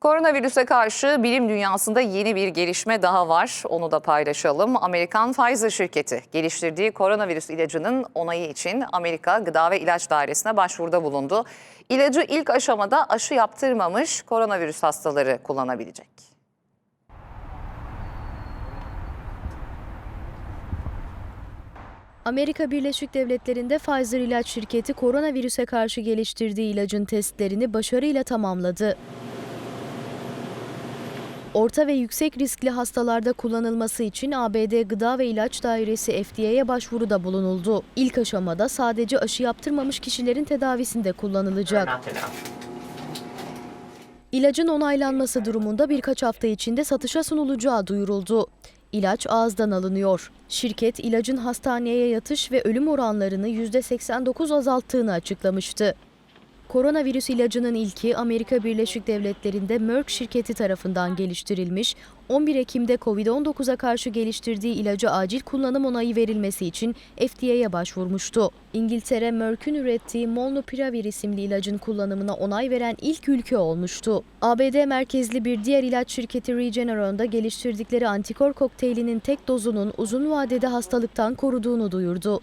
Koronavirüse karşı bilim dünyasında yeni bir gelişme daha var. Onu da paylaşalım. Amerikan Pfizer şirketi geliştirdiği koronavirüs ilacının onayı için Amerika Gıda ve İlaç Dairesi'ne başvuruda bulundu. İlacı ilk aşamada aşı yaptırmamış koronavirüs hastaları kullanabilecek. Amerika Birleşik Devletleri'nde Pfizer ilaç şirketi koronavirüse karşı geliştirdiği ilacın testlerini başarıyla tamamladı. Orta ve yüksek riskli hastalarda kullanılması için ABD Gıda ve İlaç Dairesi FDA'ya başvuruda bulunuldu. İlk aşamada sadece aşı yaptırmamış kişilerin tedavisinde kullanılacak. İlacın onaylanması durumunda birkaç hafta içinde satışa sunulacağı duyuruldu. İlaç ağızdan alınıyor. Şirket ilacın hastaneye yatış ve ölüm oranlarını %89 azalttığını açıklamıştı. Koronavirüs ilacının ilki Amerika Birleşik Devletleri'nde Merck şirketi tarafından geliştirilmiş, 11 Ekim'de Covid-19'a karşı geliştirdiği ilacı acil kullanım onayı verilmesi için FDA'ya başvurmuştu. İngiltere, Merck'ün ürettiği Molnupiravir isimli ilacın kullanımına onay veren ilk ülke olmuştu. ABD merkezli bir diğer ilaç şirketi Regeneron'da geliştirdikleri antikor kokteylinin tek dozunun uzun vadede hastalıktan koruduğunu duyurdu.